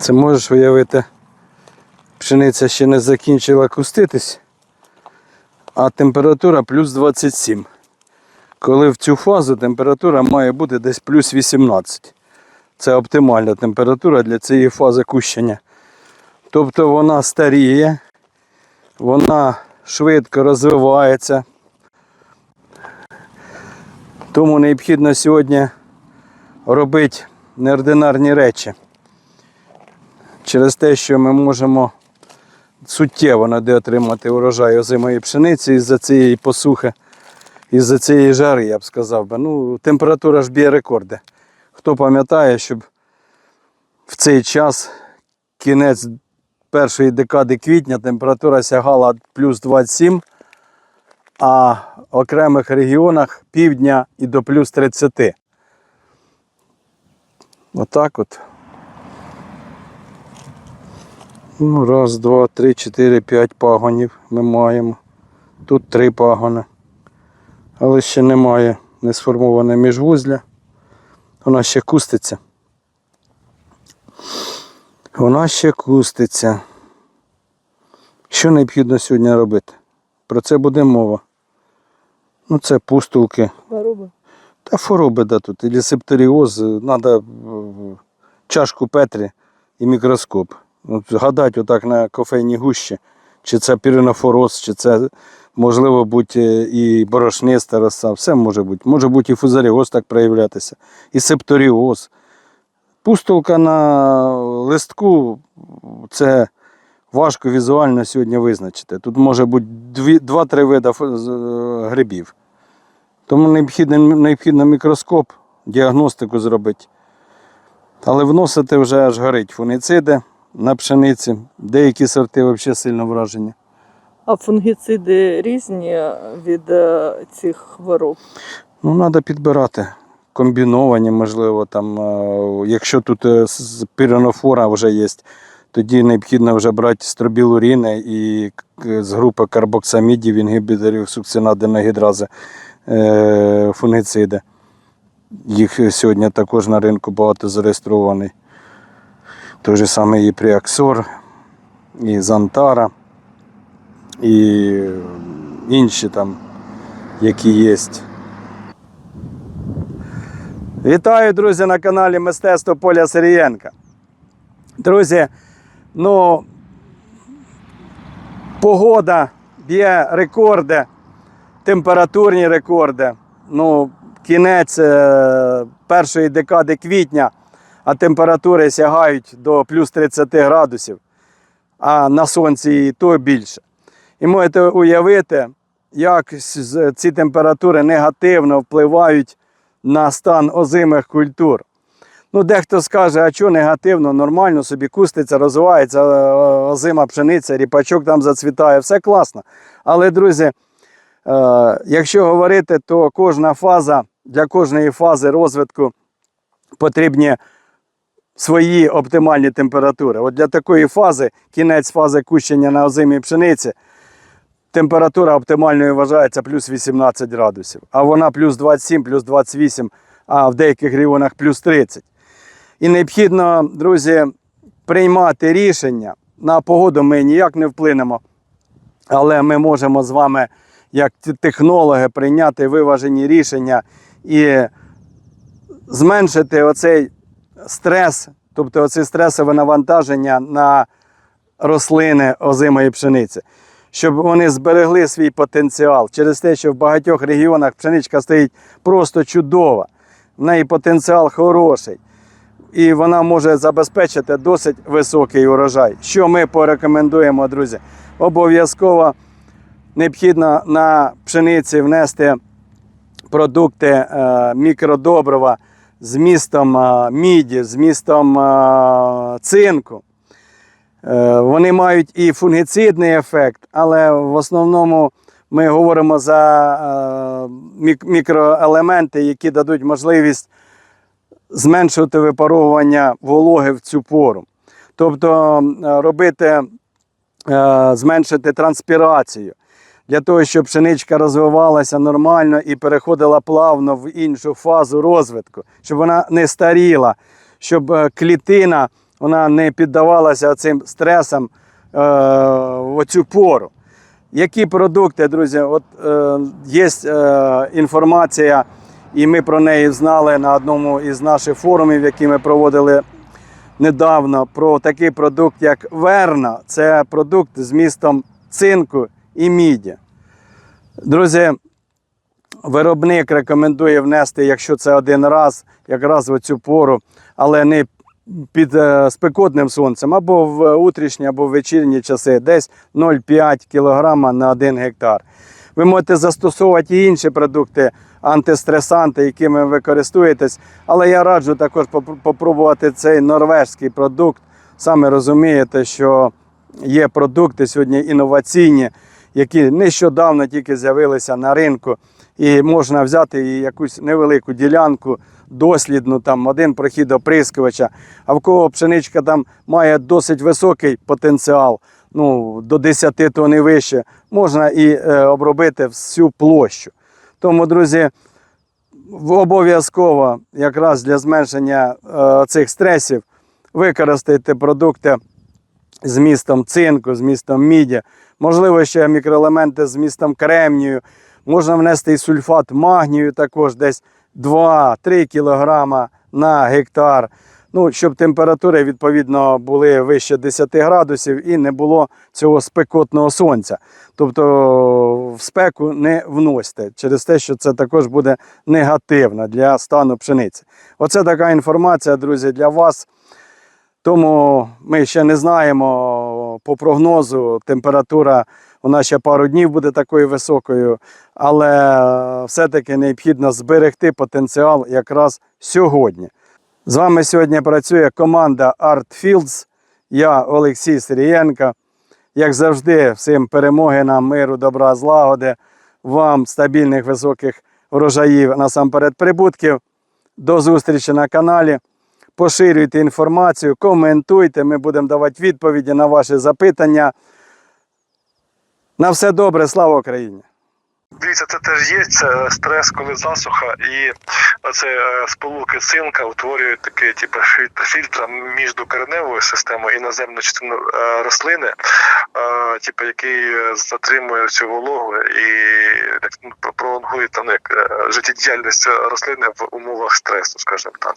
Це можеш уявити, пшениця ще не закінчила куститись, а температура плюс 27. Коли в цю фазу температура має бути десь плюс 18. Це оптимальна температура для цієї фази кущення. Тобто вона старіє, вона швидко розвивається. Тому необхідно сьогодні робити неординарні речі. Через те, що ми можемо суттєво не отримати урожай озимої пшениці із-за цієї посухи, із-за цієї жари, я б сказав. би. Ну, температура ж б'є рекорди. Хто пам'ятає, щоб в цей час, кінець першої декади квітня, температура сягала плюс 27, а в окремих регіонах півдня і до плюс 30. Отак от. Ну, раз, два, три, чотири, п'ять пагонів ми маємо. Тут три пагони. Але ще немає не сформоване міжвузля. Вона ще куститься. Вона ще куститься. Що необхідно сьогодні робити? Про це буде мова. Ну, це пустулки. Хвороби. Та хвороби да тут. Ілі септоріоз, треба чашку Петрі і мікроскоп. От, отак на кофейній гущі, чи це піренофороз, чи це можливо бути і борошниста роса, все може бути. Може бути і фузаріоз так проявлятися, і септоріоз. Пустулка на листку це важко візуально сьогодні визначити. Тут може бути два-три види е, грибів. Тому необхідно, необхідно мікроскоп, діагностику зробити. Але вносити вже аж горить фуніциди на пшениці. Деякі сорти взагалі сильно вражені. А фунгіциди різні від е, цих хвороб. Ну, треба підбирати. Комбіновані, можливо, там, е, якщо тут е, піренофора вже є, тоді необхідно вже брати стробілуріни і з групи карбоксамідів, інгібіторів е, фунгіциди. Їх сьогодні також на ринку багато зареєстрований. Той же самий і Пріаксор, і Зантара, і інші там, які є. Вітаю, друзі, на каналі Мистецтво Поля Сирієнка. Друзі, ну, погода б'є рекорди, температурні рекорди. Ну, кінець е, першої декади квітня, а температури сягають до плюс 30 градусів, а на сонці і то більше. І можете уявити, як ці температури негативно впливають на стан озимих культур. Ну, дехто скаже, а що негативно, нормально собі куститься, розвивається е, озима пшениця, ріпачок там зацвітає, все класно. Але, друзі, е, якщо говорити, то кожна фаза, для кожної фази розвитку потрібні свої оптимальні температури. От для такої фази, кінець фази кущення на озимій пшениці, температура оптимальною вважається плюс 18 градусів, а вона плюс 27, плюс 28, а в деяких регіонах плюс 30. І необхідно, друзі, приймати рішення. На погоду ми ніяк не вплинемо, але ми можемо з вами, як технологи, прийняти виважені рішення і зменшити оцей стрес, тобто оце стресове навантаження на рослини озимої пшениці, щоб вони зберегли свій потенціал через те, що в багатьох регіонах пшеничка стоїть просто чудова, в неї потенціал хороший. І вона може забезпечити досить високий урожай. Що ми порекомендуємо, друзі? Обов'язково необхідно на пшениці внести продукти е, мікродобрива з містом е, міді, з містом е, цинку. Е, Вони мають і фунгіцидний ефект, але в основному ми говоримо за мікроелементи, які дадуть можливість зменшувати випаровування вологи в цю пору. Тобто робити, зменшити транспірацію для того, щоб пшеничка розвивалася нормально і переходила плавно в іншу фазу розвитку, щоб вона не старіла, щоб е, клітина вона не піддавалася цим стресам е, в оцю пору. Які продукти, друзі? От е, є е, інформація, і ми про неї знали на одному із наших форумів, які ми проводили недавно, про такий продукт, як Верна. Це продукт з містом цинку і міді. Друзі, виробник рекомендує внести, якщо це один раз, якраз в цю пору, але не під е, спекотним сонцем, або в утрішні, або в вечірні часи, десь 0,5 кг на 1 гектар. Ви можете застосовувати і інші продукти, антистресанти, якими ви користуєтесь, але я раджу також поп- попробувати цей норвежський продукт. Саме розумієте, що є продукти сьогодні інноваційні, які нещодавно тільки з'явилися на ринку, і можна взяти і якусь невелику ділянку, дослідну, там один прохід оприскувача, а в кого пшеничка там має досить високий потенціал, ну, до 10 тонн і вище, можна і е, обробити всю площу. Тому, друзі, обов'язково якраз для зменшення е, цих стресів використайте продукти з містом цинку, з містом міді, можливо, ще мікроелементи з містом кремнію. Можна внести і сульфат магнію також десь 2-3 кг на гектар. Ну, щоб температури відповідно були вище 10 градусів і не було цього спекотного сонця. Тобто в спеку не вносьте через те, що це також буде негативно для стану пшениці. Оце така інформація, друзі, для вас. Тому ми ще не знаємо по прогнозу. Температура вона ще пару днів буде такою високою, але все-таки необхідно зберегти потенціал якраз сьогодні. З вами сьогодні працює команда Art Fields. Я Олексій Сирієнко. Як завжди, всім перемоги нам, миру, добра, злагоди, вам стабільних високих врожаїв, насамперед прибутків. До зустрічі на каналі. Поширюйте інформацію, коментуйте. Ми будемо давати відповіді на ваші запитання. На все добре, слава Україні! Дивіться, це теж є це стрес, коли засуха, і оце е, сполуки цинка утворюють такий типу, фільтр, між кореневою системою і наземною частиною е, рослини, е, типу, який затримує цю вологу і ну, пролонгує там як, життєдіяльність рослини в умовах стресу, скажімо так.